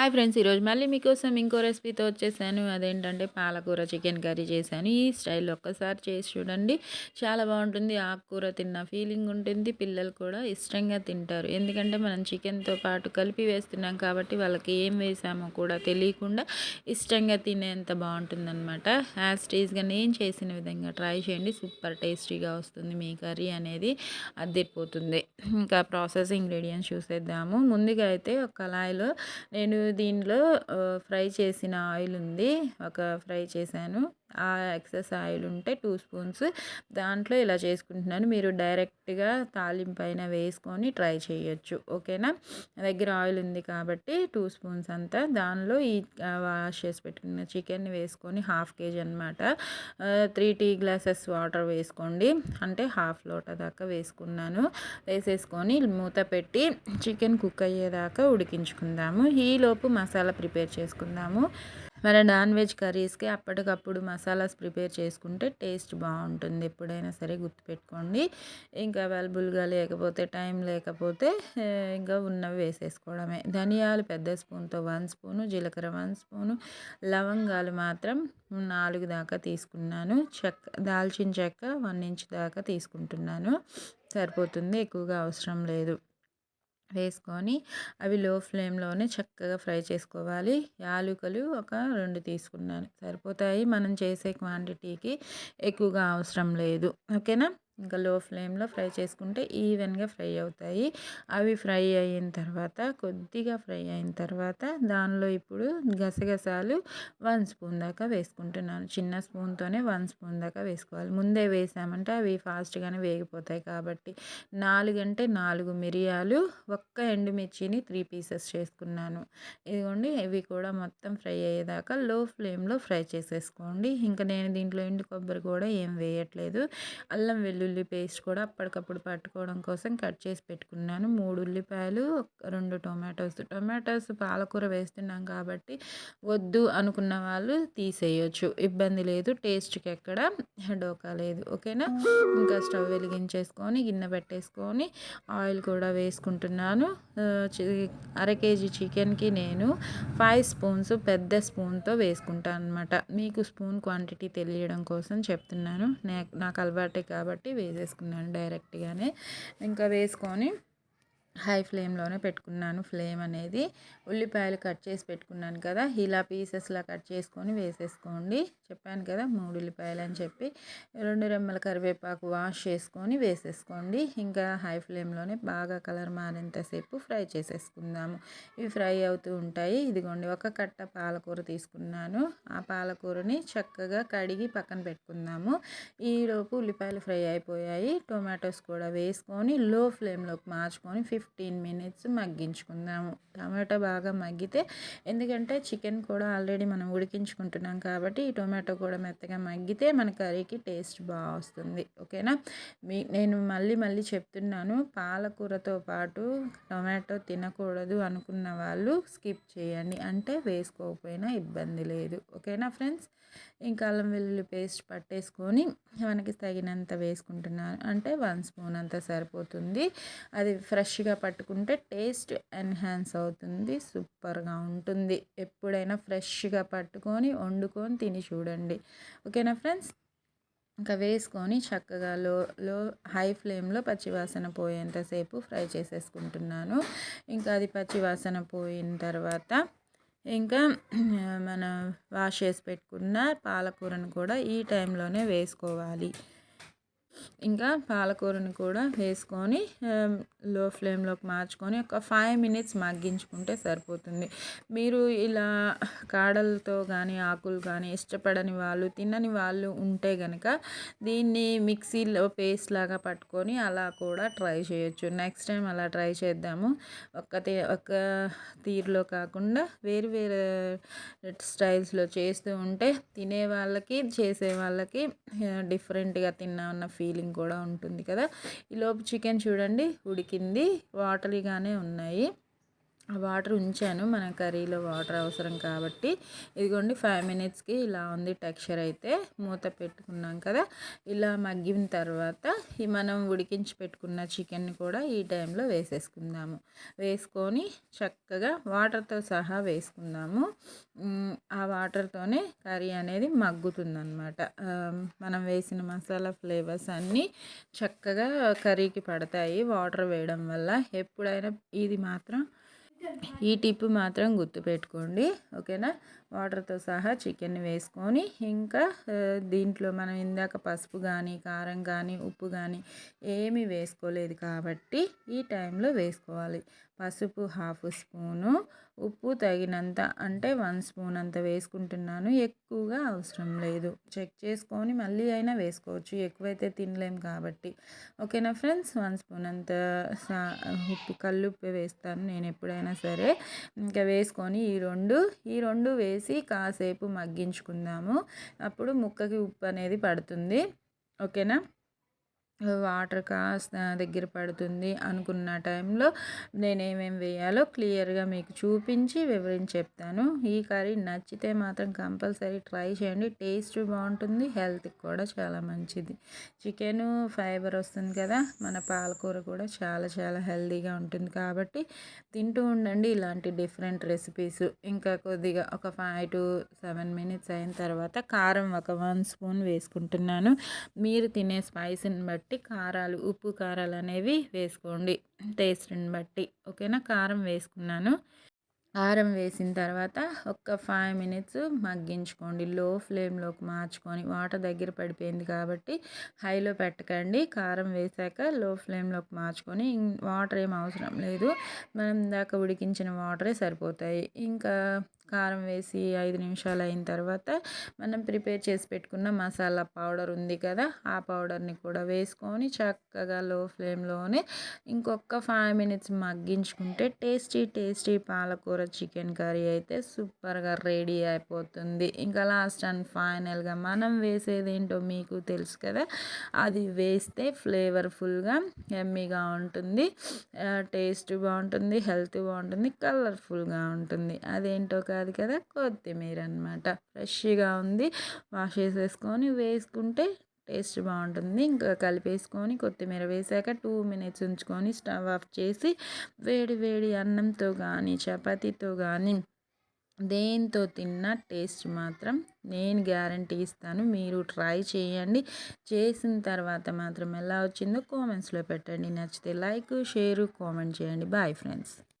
Hi friends ఈరోజు మళ్ళీ మీకోసం ఇంకో రెసిపీతో వచ్చేసాను. అదేంటంటే పాలకూర చికెన్ కర్రీ చేశాను. ఈ స్టైల్ ఒక్కసారి చేసి చూడండి. చాలా బాగుంటుంది. ఆకుకూర తిన్న ఫీలింగ్ ఉంటుంది. పిల్లలు కూడా ఇష్టంగా తింటారు. ఎందుకంటే మనం చికెన్తో పాటు కలిపి వేస్తున్నాం కాబట్టి వాళ్ళకి ఏం వేసామో కూడా తెలియకుండా ఇష్టంగా తినేంత బాగుంటుందన్నమాట. యాజ్ టీజ్గా నేను చేసిన విధంగా ట్రై చేయండి. సూపర్ టేస్టీగా వస్తుంది మీ కర్రీ అనేది. అద్దెపోతుంది ఇంకా ప్రాసెస్ ఇంగ్రీడియంట్స్ చూసేద్దాము. ముందుగా అయితే ఒక కళాయిలో నేను దీనిలో ఫ్రై చేసిన ఆయిల్ ఉంది. ఒక ఫ్రై చేశాను. ఆ ఎక్సెస్ ఆయిల్ ఉంటే టూ స్పూన్స్ దాంట్లో ఇలా చేసుకుంటున్నాను. మీరు డైరెక్ట్గా తాలింపు అయినా వేసుకొని ట్రై చేయొచ్చు. ఓకేనా? దగ్గర ఆయిల్ ఉంది కాబట్టి టూ స్పూన్స్ అంతా దానిలో ఈ వాష్ చేసి పెట్టుకున్న చికెన్ వేసుకొని హాఫ్ కేజీ అనమాట త్రీ టీ గ్లాసెస్ వాటర్ వేసుకోండి. అంటే హాఫ్ లోట దాకా వేసుకున్నాను. వేసేసుకొని మూత పెట్టి చికెన్ కుక్ అయ్యేదాకా ఉడికించుకుందాము. ఈలోపు మసాలా ప్రిపేర్ చేసుకుందాము. మన నాన్ వెజ్ కర్రీస్కి అప్పటికప్పుడు మసాలాస్ ప్రిపేర్ చేసుకుంటే టేస్ట్ బాగుంటుంది. ఎప్పుడైనా సరే గుర్తుపెట్టుకోండి. ఇంకా అవైలబుల్గా లేకపోతే టైం లేకపోతే ఇంకా ఉన్నవి వేసేసుకోవడమే. ధనియాలు పెద్ద స్పూన్తో వన్ స్పూను జీలకర్ర వన్ స్పూను లవంగాలు మాత్రం నాలుగు దాకా తీసుకున్నాను. చెక్క దాల్చిన చెక్క వన్ ఇంచ్ దాకా తీసుకుంటున్నాను. సరిపోతుంది ఎక్కువగా అవసరం లేదు. వేసుకొని అవి లో ఫ్లేమ్లోనే చక్కగా ఫ్రై చేసుకోవాలి. యాలుకలు ఒక రెండు తీసుకున్నాను. సరిపోతాయి. మనం చేసే క్వాంటిటీకి ఎక్కువగా అవసరం లేదు. ఓకేనా? ఇంకా లో ఫ్లేమ్లో ఫ్రై చేసుకుంటే ఈవెన్గా ఫ్రై అవుతాయి. అవి ఫ్రై అయిన తర్వాత కొద్దిగా ఫ్రై అయిన తర్వాత దానిలో ఇప్పుడు గసగసాలు వన్ స్పూన్ దాకా వేసుకుంటున్నాను. చిన్న స్పూన్తోనే వన్ స్పూన్ దాకా వేసుకోవాలి. ముందే వేసామంటే అవి ఫాస్ట్గానే వేగిపోతాయి కాబట్టి నాలుగంటే నాలుగు మిరియాలు ఒక్క ఎండుమిర్చిని త్రీ పీసెస్ చేసుకున్నాను. ఇదిగోండి ఇవి కూడా మొత్తం ఫ్రై అయ్యేదాకా లో ఫ్లేమ్లో ఫ్రై చేసేసుకోండి. ఇంకా నేను దీంట్లో ఎండు కొబ్బరి కూడా ఏం వేయట్లేదు. అల్లం వెల్లుల్లి వెల్లుల్లి పేస్ట్ కూడా అప్పటికప్పుడు పట్టుకోవడం కోసం కట్ చేసి పెట్టుకున్నాను. మూడు ఉల్లిపాయలు రెండు టొమాటోస్. టొమాటోస్ పాలకూర వేస్తున్నాం కాబట్టి వద్దు అనుకున్న వాళ్ళు తీసేయచ్చు. ఇబ్బంది లేదు టేస్ట్కి ఎక్కడ డోకా లేదు. ఓకేనా? ఇంకా స్టవ్ వెలిగించేసుకొని గిన్నె పెట్టేసుకొని ఆయిల్ కూడా వేసుకుంటున్నాను. అర కేజీ చికెన్కి నేను ఫైవ్ స్పూన్స్ పెద్ద స్పూన్తో వేసుకుంటాను అనమాట మీకు స్పూన్ క్వాంటిటీ తెలియడం కోసం చెప్తున్నాను. నాకు అలవాటే కాబట్టి వేసేసుకున్నాను డైరెక్ట్గానే. ఇంకా వేసుకొని హై ఫ్లేమ్లోనే పెట్టుకున్నాను. ఫ్లేమ్ అనేది ఉల్లిపాయలు కట్ చేసి పెట్టుకున్నాను కదా ఇలా పీసెస్లా కట్ చేసుకొని వేసేసుకోండి. చెప్పాను కదా మూడు ఉల్లిపాయలు అని చెప్పి. రెండు రెమ్మల కరివేపాకు వాష్ చేసుకొని వేసేసుకోండి. ఇంకా హై ఫ్లేమ్లోనే బాగా కలర్ మారేంతసేపు ఫ్రై చేసేసుకుందాము. ఇవి ఫ్రై అవుతూ ఉంటాయి. ఇదిగోండి ఒక కట్ట పాలకూర తీసుకున్నాను. ఆ పాలకూరని చక్కగా కడిగి పక్కన పెట్టుకుందాము. ఈలోపు ఉల్లిపాయలు ఫ్రై అయిపోయాయి. టొమాటోస్ కూడా వేసుకొని లో ఫ్లేమ్లోకి మార్చుకొని ఫిఫ్టీన్ మినిట్స్ మగ్గించుకుందాము. టమాటో బాగా మగ్గితే ఎందుకంటే చికెన్ కూడా ఆల్రెడీ మనం ఉడికించుకుంటున్నాం కాబట్టి ఈ టొమాటో కూడా మెత్తగా మగ్గితే మన కర్రీకి టేస్ట్ బాగా వస్తుంది. ఓకేనా? మీ నేను మళ్ళీ మళ్ళీ చెప్తున్నాను పాలకూరతో పాటు టొమాటో తినకూడదు అనుకున్న వాళ్ళు స్కిప్ చేయండి. అంటే వేసుకోకపోయినా ఇబ్బంది లేదు. ఓకేనా ఫ్రెండ్స్ ఇంకా అల్లం వెల్లుల్లి పేస్ట్ పట్టేసుకొని మనకి తగినంత వేసుకుంటున్నాను. అంటే వన్ స్పూన్ అంత సరిపోతుంది. అది ఫ్రెష్గా పట్టుకుంటే టేస్ట్ ఎన్హాన్స్ అవుతుంది సూపర్గా ఉంటుంది. ఎప్పుడైనా ఫ్రెష్గా పట్టుకొని వండుకొని తిని చూడండి. ఓకేనా ఫ్రెండ్స్? ఇంకా వేసుకొని చక్కగా లో లో హై ఫ్లేమ్లో పచ్చివాసన పోయేంతసేపు ఫ్రై చేసేసుకుంటున్నాను. ఇంకా అది పచ్చివాసన పోయిన తర్వాత ఇంకా మనం వాష్ చేసి పెట్టుకున్న పాలకూరను కూడా ఈ టైంలోనే వేసుకోవాలి. ఇంకా పాలకూరని కూడా వేసుకొని లో ఫ్లేమ్లోకి మార్చుకొని ఒక ఫైవ్ మినిట్స్ మగ్గించుకుంటే సరిపోతుంది. మీరు ఇలా కాడలతో కానీ ఆకులు కానీ ఇష్టపడని వాళ్ళు తినని వాళ్ళు ఉంటే కనుక దీన్ని మిక్సీలో పేస్ట్ లాగా పట్టుకొని అలా కూడా ట్రై చేయొచ్చు. నెక్స్ట్ టైం అలా ట్రై చేద్దాము. ఒక్క ఒక తీరులో కాకుండా వేరు వేరే స్టైల్స్లో చేస్తూ ఉంటే తినే వాళ్ళకి చేసే వాళ్ళకి డిఫరెంట్గా తిన్నా ఉన్న ఫీలింగ్ కూడా ఉంటుంది కదా. ఈలోపు చికెన్ చూడండి ఉడికింది. వాటలిగానే ఉన్నాయి. వాటర్ ఉంచాను. మన కర్రీలో వాటర్ అవసరం కాబట్టి. ఇదిగోండి ఫైవ్ మినిట్స్కి ఇలా ఉంది టెక్స్చర్ అయితే. మూత పెట్టుకున్నాం కదా. ఇలా మగ్గిన తర్వాత ఈ మనం ఉడికించి పెట్టుకున్న చికెన్ కూడా ఈ టైంలో వేసేసుకుందాము. వేసుకొని చక్కగా వాటర్తో సహా వేసుకుందాము. ఆ వాటర్తోనే కర్రీ అనేది మగ్గుతుందన్నమాట. మనం వేసిన మసాలా ఫ్లేవర్స్ అన్నీ చక్కగా కర్రీకి పడతాయి. వాటర్ వేయడం వల్ల ఎప్పుడైనా ఇది మాత్రం ఈ టిప్ మాత్రం గుర్తుపెట్టుకోండి ఓకేనా? వాటర్తో సహా చికెన్ వేసుకొని ఇంకా దీంట్లో మనం ఇందాక పసుపు కానీ కారం కానీ ఉప్పు కానీ ఏమీ వేసుకోలేదు కాబట్టి ఈ టైంలో వేసుకోవాలి. పసుపు హాఫ్ స్పూను ఉప్పు తగినంత అంటే వన్ స్పూన్ అంత వేసుకుంటున్నాను. ఎక్కువగా అవసరం లేదు. చెక్ చేసుకొని మళ్ళీ అయినా వేసుకోవచ్చు. ఎక్కువైతే తినలేం కాబట్టి. ఓకేనా ఫ్రెండ్స్? వన్ స్పూన్ అంత ఉప్పు కల్లుప్పు వేస్తాను నేను ఎప్పుడైనా సరే. ఇంకా వేసుకొని ఈ రెండు ఈ రెండు వేసి కాసేపు మగ్గించుకుందాము. అప్పుడు ముక్కకి ఉప్పు అనేది పడుతుంది. ఓకేనా? వాటర్ కాస్త దగ్గర పడుతుంది అనుకున్న టైంలో నేను ఏమేమి వేయాలో క్లియర్గా మీకు చూపించి వివరించి చెప్తాను. ఈ కర్రీ నచ్చితే మాత్రం కంపల్సరీ ట్రై చేయండి. టేస్ట్ బాగుంటుంది హెల్త్కి కూడా చాలా మంచిది. చికెను ఫైబర్ వస్తుంది కదా మన పాలకూర కూడా చాలా చాలా హెల్తీగా ఉంటుంది కాబట్టి తింటూ ఉండండి. ఇలాంటి డిఫరెంట్ రెసిపీస్ ఇంకా కొద్దిగా ఒక ఫైవ్ టు సెవెన్ మినిట్స్ అయిన తర్వాత కారం ఒక వన్ స్పూన్ వేసుకుంటున్నాను. మీరు తినే స్పైసీని బట్టి బట్టి కారాలు ఉప్పు కారాలు అనేవి వేసుకోండి. టేస్ట్ని బట్టి. ఓకేనా? కారం వేసుకున్నాను. కారం వేసిన తర్వాత ఒక ఫైవ్ మినిట్స్ మగ్గించుకోండి. లో ఫ్లేమ్లోకి మార్చుకొని వాటర్ దగ్గర పడిపోయింది కాబట్టి హైలో పెట్టకండి. కారం వేసాక లో ఫ్లేమ్లోకి మార్చుకొని వాటర్ ఏం అవసరం లేదు. మనం దాకా ఉడికించిన వాటరే సరిపోతాయి. ఇంకా కారం వేసి ఐదు నిమిషాలు అయిన తర్వాత మనం ప్రిపేర్ చేసి పెట్టుకున్న మసాలా పౌడర్ ఉంది కదా ఆ పౌడర్ని కూడా వేసుకొని చక్కగా లో ఫ్లేమ్లోనే ఇంకొక ఫైవ్ మినిట్స్ మగ్గించుకుంటే టేస్టీ టేస్టీ పాలకూర చికెన్ కర్రీ అయితే సూపర్గా రెడీ అయిపోతుంది. ఇంకా లాస్ట్ అండ్ ఫైనల్గా మనం వేసేది ఏంటో మీకు తెలుసు కదా అది వేస్తే ఫ్లేవర్ఫుల్గా ఎమ్మీగా ఉంటుంది. టేస్ట్ బాగుంటుంది హెల్త్ బాగుంటుంది కలర్ఫుల్గా ఉంటుంది. అదేంటో కదా కదా కొత్తిమీర అనమాట ఫ్రెష్గా ఉంది. వాష్ చేసేసుకొని వేసుకుంటే టేస్ట్ బాగుంటుంది. ఇంకా కలిపేసుకొని కొత్తిమీర వేసాక టూ మినిట్స్ ఉంచుకొని స్టవ్ ఆఫ్ చేసి వేడి వేడి అన్నంతో కానీ చపాతీతో కానీ దేంతో తిన్న టేస్ట్ మాత్రం నేను గ్యారంటీ ఇస్తాను. మీరు ట్రై చేయండి. చేసిన తర్వాత మాత్రం ఎలా వచ్చిందో కామెంట్స్లో పెట్టండి. నచ్చితే లైక్ షేరు కామెంట్ చేయండి. Bye friends.